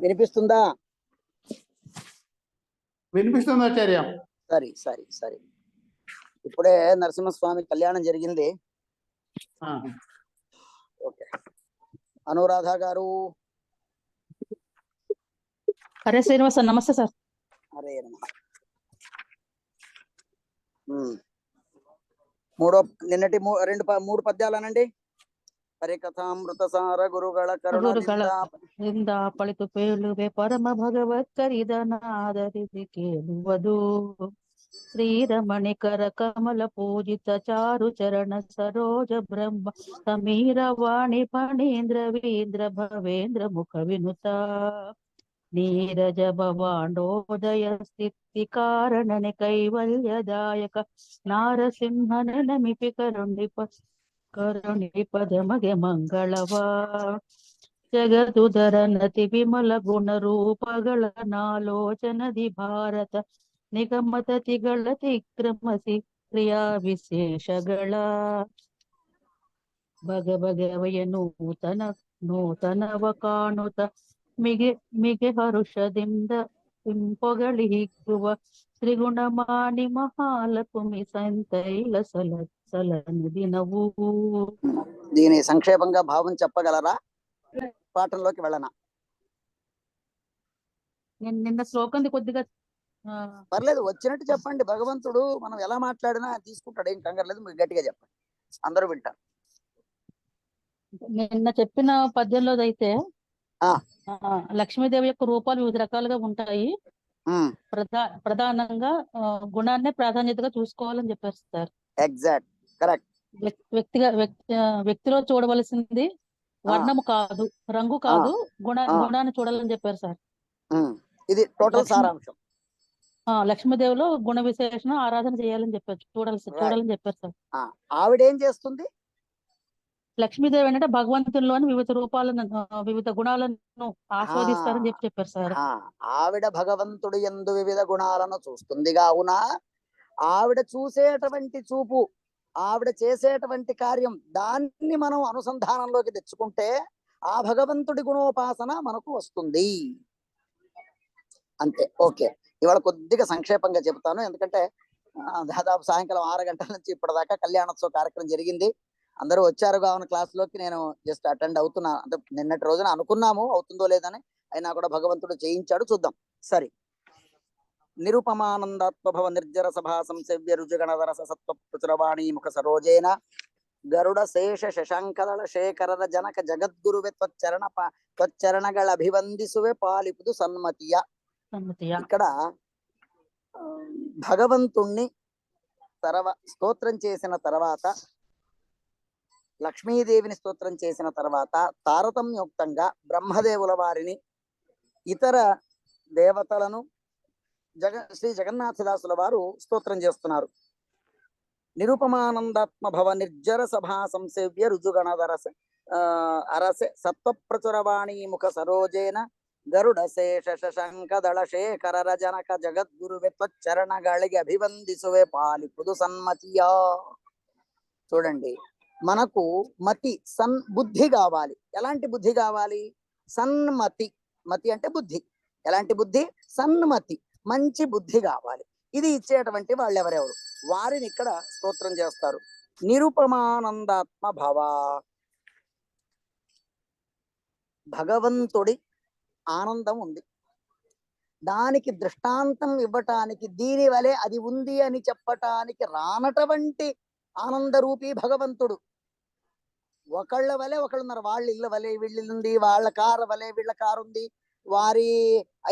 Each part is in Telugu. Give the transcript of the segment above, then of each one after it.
వినిపిస్తుందా? వినిపిస్తుంది ఆచార్య? సరే సరే సరే. ఇప్పుడే నరసింహస్వామి కళ్యాణం జరిగింది. ఆ, ఓకే. అనురాధ గారు. హరే శ్రీనివాస నమస్తే సార్. హరే నమః. ఉమ్. మూడో నిన్నటి మూ- రెండు మూడు పద్యాలనండి? ಹರಿಕಥಾಮೃತಸಾರ ಗುರುಗಳ ಕರುಣಗಳ ಇಂದ ಪಳಿತು ಪೇಳುವೆ ಪರಮ ಭಗವತ್ಕರಿದನಾದರಿಸಿ ಕೇಳುವುದು ಶ್ರೀರಮಣಿಕರ ಕಮಲ ಪೂಜಿತ ಚಾರು ಚರಣ ಸರೋಜ ಬ್ರಹ್ಮ ಸಮೀರವಾಣಿ ಫಣೀಂದ್ರ ವೀಂದ್ರ ಭವೇಂದ್ರ ಮುಖ ವಿನುತ ನೀರಜ ಭವಾಂಡೋದಯ ಸ್ಥಿತಿ ಕಾರಣನೆ ಕೈವಲ್ಯದಾಯಕ ನಾರಸಿಂಹನ ನಮಿಪಿ ಕರುಣಿಪ ಕರುಣಿಪದ ಪದಮಗೆ ಮಂಗಳವ. ಜಗದುದರ ನತಿ ವಿಮಲ ಗುಣ ರೂಪಗಳ ನಾಲೋಚನದಿ ಭಾರತ. ನಿಗಮತತಿಗಳ ತಿಕ್ರಮಸಿ ಕ್ರಿಯಾ ವಿಶೇಷಗಳ. ಬಗ ಬಗೆವಯ ನೂತನ, ನೂತನವ ಕಾಣುತ್ತ ಮಿಗೆ ಮಿಗೆ ಹರುಷದಿಂದ ಹಿಂಪೊಗಳಿ ಹಿಗ್ಗುವ. ತ್ರಿಗುಣಮಾನಿ ಮಹಾಲಕುಮಿ ಸಂತೈಲ ಸಲ సలనిదినవు దీని సంక్షేపంగా భావం చెప్పగలరా? పాఠంలోకి వెళ్ళనా? నేను నిన్న శ్లోకంది కొద్దిగా పర్లేదు వచ్చినట్టు చెప్పండి. భగవంతుడు మనం ఎలా మాట్లాడినా తీసుకుంటాడు. ఏం కంగారు మీరు గట్టిగా చెప్పండి. అందరూ వింటారు. నిన్న చెప్పిన పద్యంలో అయితే లక్ష్మీదేవి యొక్క రూపాలు వివిధ రకాలుగా ఉంటాయి. ప్రధానంగా గుణాన్నే ప్రాధాన్యతగా చూసుకోవాలని చెప్పారు సార్ ఎగ్జాక్ట్. కరెక్ట్. వ్యక్తిగా వ్యక్తిలో చూడవలసింది వర్ణము కాదు రంగు కాదు గుణ. గుణాన్ని చూడాలని చెప్పారు సార్. ఇది టోటల్ సారాంశం. లక్ష్మీదేవిలో గుణ విశేషణ ఆరాధన చేయాలని చెప్పారు చూడాలి. చూడాలని చెప్పారు సార్. ఆవిడేం చేస్తుంది? లక్ష్మీదేవి అంటే భగవంతునిలోని వివిధ రూపాలను వివిధ గుణాలను ఆస్వాదిస్తారని చెప్పి చెప్పారు సార్. ఆవిడ భగవంతుడు ఎందు వివిధ గుణాలను చూస్తుంది. కావున ఆవిడ చూసేటువంటి చూపు ఆవిడ చేసేటువంటి కార్యం దాన్ని మనం అనుసంధానంలోకి తెచ్చుకుంటే ఆ భగవంతుడి గుణోపాసన మనకు వస్తుంది. అంతే. ఓకే. ఇవాళ కొద్దిగా సంక్షేపంగా చెబుతాను. ఎందుకంటే దాదాపు సాయంకాలం ఆరు గంటల నుంచి ఇప్పటిదాకా కళ్యాణోత్సవ కార్యక్రమం జరిగింది. అందరూ వచ్చారు కావున క్లాస్లోకి నేను జస్ట్ అటెండ్ అవుతున్నా. అంటే నిన్నటి రోజున అనుకున్నాము అవుతుందో లేదని. అయినా కూడా భగవంతుడు చేయించాడు. చూద్దాం. సరే. నిరుపమానందాత్మభవ నిర్జర సభా సంసేవ్య రుజుగణధరస సత్వ ప్రచురవాణి ముఖ సరోజేన గరుడ శేష ಶಶಾಂಕದಳ ಶೇಖರರ ಜನಕ ಜಗದ್ಗುರುವೆ ತ್ವಚ್ಚರಣ ಪಾ ತ್ವಚ್ಚರಣಗಳ ಅಭಿವಂದಿಸುವೆ ಪಾಲಿಪುದು ಸನ್ಮತಿಯ సమ్మతియా ఇక్కడ ఆ, భగవంతుణ్ణి తర్వా స్తోత్రం చేసిన తర్వాత లక్ష్మీదేవిని స్తోత్రం చేసిన తర్వాత తారతమ్యోక్తంగా బ్రహ్మదేవుల వారిని ఇతర దేవతలను జగ శ్రీ జగన్నాథదాసుల వారు స్తోత్రం చేస్తున్నారు నిరుపమానందాత్మ భవ నిర్జర సభా సంసేవ్య రుజుగణధరస ఆ అరసె సత్వప్రచురవాణి ముఖ సరోజేన ಗರುಡ ಶೇಷ ಶಶಂಕ ದಳ ಶೇಖರರ ಜನಕ ಜಗದ್ಗುರುವೆ ತ್ವಚ್ಚರಣಗಳಿಗೆ ಅಭಿವಂದಿಸುವೆ ಪಾಲಿಪುದು సన్మతియా చూడండి మనకు మతి సన్ బుద్ధి కావాలి ఎలాంటి బుద్ధి కావాలి సన్మతి మతి అంటే బుద్ధి ఎలాంటి బుద్ధి సన్మతి మంచి బుద్ధి కావాలి ఇది ఇచ్చేటువంటి వాళ్ళు ఎవరెవరు వారిని ఇక్కడ స్తోత్రం చేస్తారు. నిరుపమానందాత్మ భవ. భగవంతుడి ఆనందం ఉంది. దానికి దృష్టాంతం ఇవ్వటానికి దీని వలె అది ఉంది అని చెప్పటానికి రానటువంటి ఆనందరూపి భగవంతుడు. ఒకళ్ళ వలె ఒకళ్ళున్నారు. వాళ్ళ ఇళ్ళ వలె వీళ్ళ ఉంది వాళ్ళ కారు వలె వీళ్ళ కారు ఉంది వారి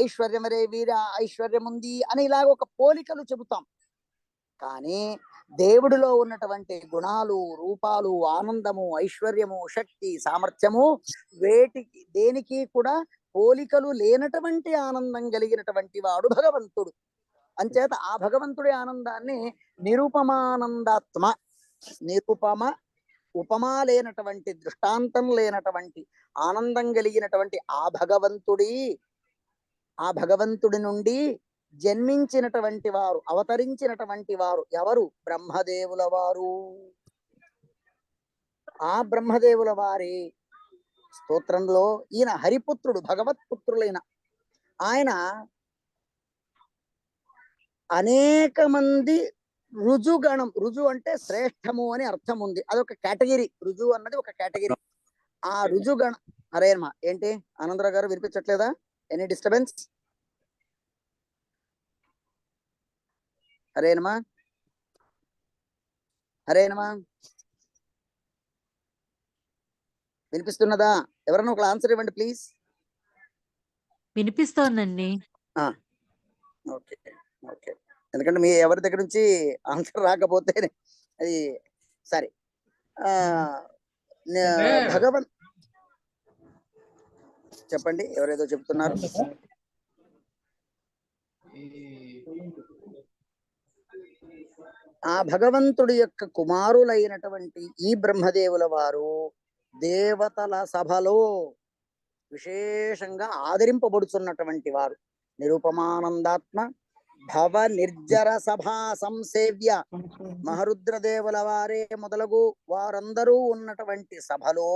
ఐశ్వర్యం వలె వీరి ఐశ్వర్యం ఉంది అని ఇలాగ ఒక పోలికలు చెబుతాం. కానీ దేవుడిలో ఉన్నటువంటి గుణాలు రూపాలు ఆనందము ఐశ్వర్యము శక్తి సామర్థ్యము వేటికి దేనికి కూడా పోలికలు లేనటువంటి ఆనందం కలిగినటువంటి వాడు భగవంతుడు. అంచేత ఆ భగవంతుడి ఆనందాన్ని నిరుపమానందాత్మ నిరుపమ ఉపమా లేనటువంటి దృష్టాంతం లేనటువంటి ఆనందం కలిగినటువంటి ఆ భగవంతుడి ఆ భగవంతుడి నుండి జన్మించినటువంటి వారు అవతరించినటువంటి వారు ఎవరు? బ్రహ్మదేవుల వారు. ఆ బ్రహ్మదేవుల వారి. స్తోత్రంలో ఈయన హరిపుత్రుడు భగవత్పుత్రులైన ఆయన అనేక మంది రుజుగణం రుజు అంటే శ్రేష్టము అని అర్థం ఉంది. అదొక కేటగిరీ. రుజు అన్నది ఒక కేటగిరీ. ఆ రుజుగణ అరేమా ఏంటి? ఆనందరావు గారు వినిపించట్లేదా? ఎనీ డిస్టర్బెన్స్ హరేనమా హరేనమా వినిపిస్తున్నదా? ఎవరన్నా ఒక ఆన్సర్ ఇవ్వండి ప్లీజ్. వినిపిస్తోందండి. ఓకే. ఓకే. ఎందుకంటే మీ ఎవరి దగ్గర నుంచి ఆన్సర్ రాకపోతే అది సరే. భగవన్ చెప్పండి. ఎవరేదో చెప్తున్నారు. ఆ భగవంతుడి యొక్క కుమారులైనటువంటి ఈ బ్రహ్మదేవుల వారు దేవతల సభలో విశేషంగా ఆదరింపబడుతున్నటువంటి వారు. నిరుపమానందాత్మ భవ నిర్జర సభా సంసేవ్య మహరుద్రదేవుల వారే మొదలగు వారందరూ ఉన్నటువంటి సభలో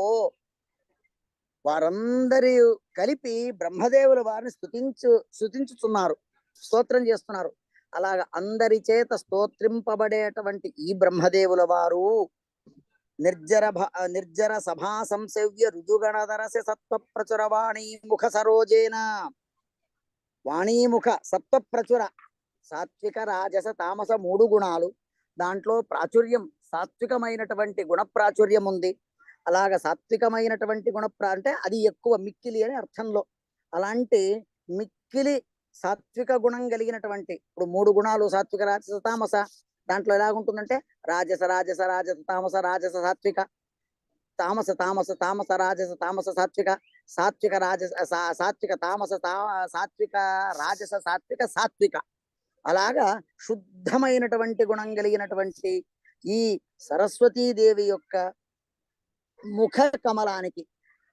వారందరి కలిపి బ్రహ్మదేవుల వారిని స్తుతించు స్థుతించుతున్నారు స్తోత్రం చేస్తున్నారు. అలాగ అందరి చేత స్తోత్రింపబడేటువంటి ఈ బ్రహ్మదేవుల వారు నిర్జర భ నిర్జర సభా సంసేవ్య రుజుగణధరస సత్వ ప్రచుర వాణీ ముఖ సరోజేన. వాణీముఖ సత్వ ప్రచుర సాత్విక రాజస తామస మూడు గుణాలు. దాంట్లో ప్రాచుర్యం సాత్వికమైనటువంటి గుణ ప్రాచుర్యం ఉంది. అలాగ సాత్వికమైనటువంటి గుణప్రా అంటే అది ఎక్కువ మిక్కిలి అని అర్థంలో. అలాంటి మిక్కిలి సాత్విక గుణం కలిగినటువంటి ఇప్పుడు మూడు గుణాలు సాత్విక రాజస తామస. దాంట్లో ఎలాగుంటుందంటే రాజస రాజస రాజస తామస రాజస సాత్విక. తామస తామస తామస రాజస తామస సాత్విక. సాత్విక రాజస సా- సాత్విక తామస తా- సాత్విక రాజస సాత్విక సాత్విక. అలాగా శుద్ధమైనటువంటి గుణం కలిగినటువంటి ఈ సరస్వతీదేవి యొక్క ముఖ కమలానికి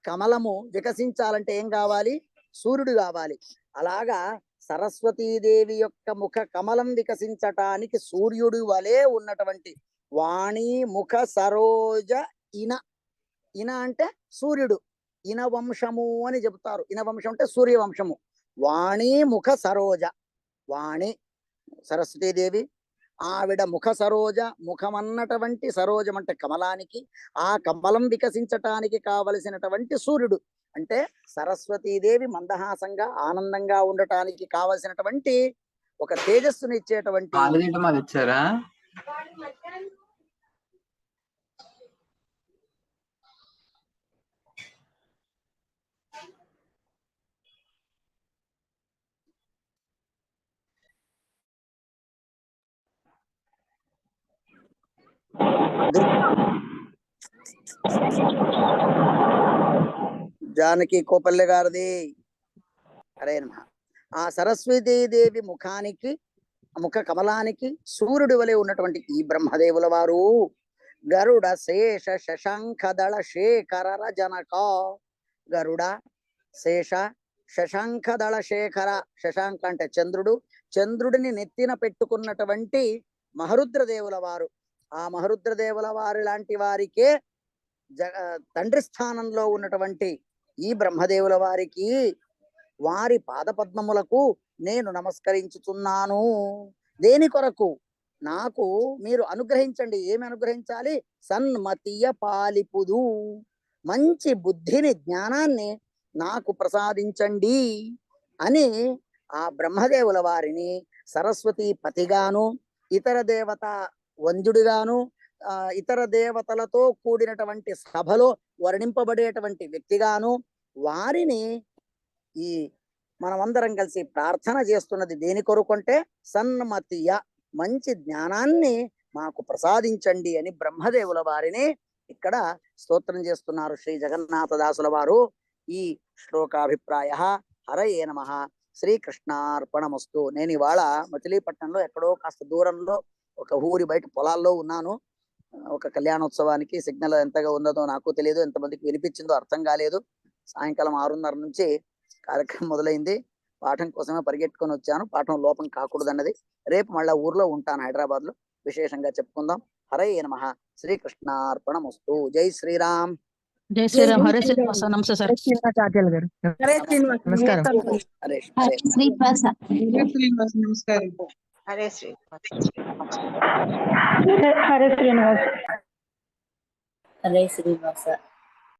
కమలము వికసించాలంటే ఏం కావాలి? సూర్యుడు కావాలి. అలాగా సరస్వతీదేవి యొక్క ముఖ కమలం వికసించటానికి సూర్యుడు వలె ఉన్నటువంటి వాణి ముఖ సరోజ ఇన. ఇన అంటే సూర్యుడు. ఇన వంశము అని చెబుతారు. ఇన వంశం అంటే సూర్య వంశము వాణి ముఖ సరోజ. వాణి సరస్వతీదేవి. ఆవిడ ముఖ సరోజ ముఖమన్నటువంటి సరోజం అంటే కమలానికి ఆ కమలం వికసించటానికి కావలసినటువంటి సూర్యుడు. అంటే సరస్వతీదేవి మందహాసంగా ఆనందంగా ఉండటానికి కావలసినటువంటి ఒక తేజస్సుని ఇచ్చేటువంటి ఇచ్చారా Thank you. జానకి కోపల్లె గారిది. హరే ఆ సరస్వతీదేవి ముఖానికి ముఖ కమలానికి సూర్యుడి వలె ఉన్నటువంటి ఈ బ్రహ్మదేవుల వారు గరుడ శేష శశాంక దళ శేఖర జనక గరుడ శేష శశాంక దళ శేఖర శశాంక అంటే చంద్రుడు. చంద్రుడిని నెత్తిన పెట్టుకున్నటువంటి మహరుద్ర దేవుల వారు. ఆ మహరుద్ర దేవుల వారి లాంటి వారికే జగ తండ్రి స్థానంలో ఉన్నటువంటి ఈ బ్రహ్మదేవుల వారికి వారి పాదపద్మములకు నేను నమస్కరించుతున్నాను దేని కొరకు? నాకు మీరు అనుగ్రహించండి. ఏమి అనుగ్రహించాలి? సన్మతీయ పాలిపుదు. మంచి బుద్ధిని జ్ఞానాన్ని నాకు ప్రసాదించండి అని ఆ బ్రహ్మదేవుల వారిని సరస్వతి పతిగాను ఇతర దేవత వంద్యుడిగాను ఆ ఇతర దేవతలతో కూడినటువంటి సభలో వర్ణింపబడేటువంటి వ్యక్తిగాను వారిని ఈ మనమందరం కలిసి ప్రార్థన చేస్తున్నది దేని కొరుకుంటే సన్మతియ మంచి జ్ఞానాన్ని మాకు ప్రసాదించండి అని బ్రహ్మదేవుల వారిని ఇక్కడ స్తోత్రం చేస్తున్నారు శ్రీ జగన్నాథదాసుల వారు. ఈ శ్లోకాభిప్రాయ హరయే నమ. శ్రీకృష్ణార్పణమస్తు. నేను ఇవాళ మచిలీపట్నంలో ఎక్కడో కాస్త దూరంలో ఒక ఊరి బయట పొలాల్లో ఉన్నాను. ఒక కళ్యాణోత్సవానికి సిగ్నల్ ఎంతగా ఉన్నదో నాకు తెలియదు ఎంతమందికి వినిపించిందో అర్థం కాలేదు. సాయంకాలం ఆరున్నర నుంచి కార్యక్రమం మొదలైంది. పాఠం కోసమే పరిగెట్టుకొని వచ్చాను. పాఠం లోపం కాకూడదన్నది. రేపు మళ్ళా ఊర్లో ఉంటాను హైదరాబాద్లో విశేషంగా చెప్పుకుందాం. హరే నమ. శ్రీకృష్ణార్పణమస్తు. జై శ్రీరామ్. జై శ్రీరామ్. హరే శ్రీనివాస. నమస్తే సార్. శ్రీనివాసాచార్యులు గారు. హరే శ్రీనివాస్. నమస్కారం. హరే హరే శ్రీనివాస. హరే శ్రీనివాస్. నమస్కారం. హరే శ్రీ హరే శ్రీనివాస్ హరే శ్రీనివాస